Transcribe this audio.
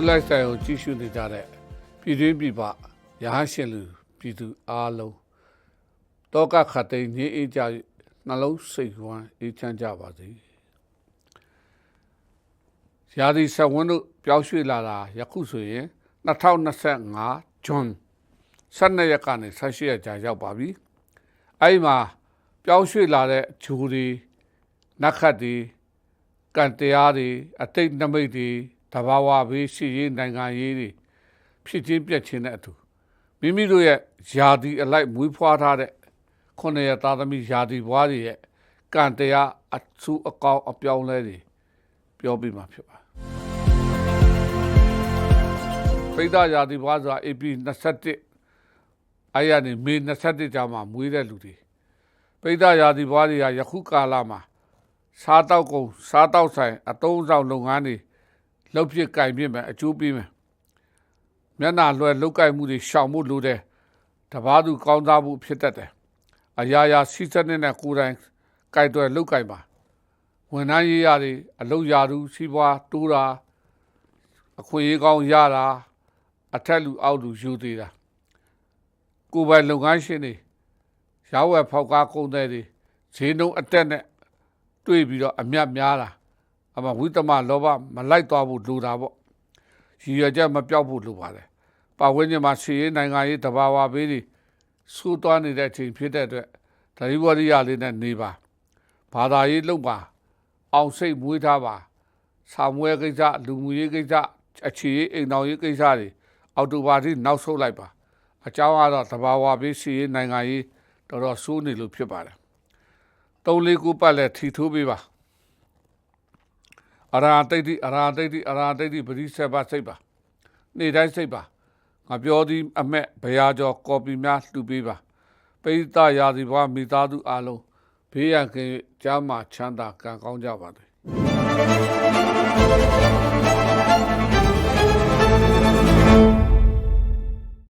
တို့လိုက်ဆိုင်ကိုကြည့်ရှုနေကြတဲ့ပြည်တွင်းပြည်ပရဟန်းရှင်လူပြည်သူအားလုံးတောကခတ်သိမ်းငြိမ်းအေးကြ၍နှလုံးစိတ်ဝမ်းအေးချမ်းကြပါစေရာသီဆက်ဝန်းတို့ပြောင်းရွှေ့လာတာယခုဆိုရင်2025ဇွန်12ရက်ကနေ18ရက်ကြာရောက်ပါပြီအဲ့ဒီမှာပြောင်းရွှေ့လာတဲ့ဂျူတွေနတ်ခတ်တွေကံတရားတွေအတိတ်နမိတ်တွေ တဘာဝဘေးရှိရေးနိုင်ငံရေးတွေဖြစ်ချင်းပြက်ချင်းတဲ့အတူမိမိတို့ရဲ့ယာတီအလိုက်မွေးဖွားထားတဲ့ခုနှစ်ရသားသမီးယာတီဘွားတွေရဲ့ကံတရားအဆူအကောင်းအပြောင်းလဲတွေပြောပြမှာဖြစ်ပါပိဋကယာတီဘွားဆိုတာ AP 21အဲ့ရနေမေ21ကြာမှမွေးတဲ့လူတွေပိဋကယာတီဘွားတွေကယခုကာလမှာစားတောက်ကုန်စားတောက်ဆိုင်အတုံးဆောင်လုပ်ငန်းတွေ လှုပ်ဖြစ်ကြိုင်ပြစ်မယ်အကျိုးပေးမယ်မျက်နာလွယ်လုတ်ကြိုက်မှုတွေရှောင်မှုလိုတယ်တပားသူကောင်းစားမှုဖြစ်တတ်တယ်အရာရာစီစနစ်နဲ့ကိုယ်တိုင်ကြိုက်တယ်လုတ်ကြိုင်ပါဝန်ထမ်းရေးရတယ်အလုပ်ရာထူးစီးပွားတိုးတာအခွင့်အရေးကောင်းရတာအထက်လူအောက်လူယူသေးတာကိုယ်ပိုင်လုပ်ငန်းရှင်တွေရောင်းဝယ်ဖောက်ကားကုန်တဲ့တွေဈေးနှုန်းအတက်နဲ့တွေးပြီးတော့အမြတ်များတာ အမဝိတမလောဘမလိုက်သွားဖို့လိုတာပေါ့ရည်ရွယ်ချက်မပြောက်ဖို့လိုပါတယ်ပါဝင်းကျင်မှာစီရေးနိုင်ငံရေးတဘာဝဘေးတွေစိုးသွားနေတဲ့အချိန်ဖြစ်တဲ့အတွက်ဒိဝရိယလေးနဲ့နေပါဘာသာရေးလုပ်ပါအောင်စိတ်မွေးထားပါစာမွဲကိစ္စလူမှုရေးကိစ္စအခြေရေးအိမ်တော်ရေးကိစ္စတွေအော်တိုဘာတိနောက်ဆုတ်လိုက်ပါအကြောင်းကတော့တဘာဝဘေးစီရေးနိုင်ငံရေးတော်တော်စိုးနေလို့ဖြစ်ပါတယ်သုံးလေးခုပတ်လဲထီထိုးပေးပါ အရာတိတ်တိအရာတိတ်တိအရာတိတ်တိပရိစ္ဆေပါစိတ်ပါနေ့တိုင်းစိတ်ပါငါပြောသည်အမက်ဘရာကျော်ကော်ပီများလှူပေးပါပိဋကရာသီဘွားမိသားစုအားလုံးဘေးရန်ကင်းကြားမှာချမ်းသာကံကောင်းကြပါစေ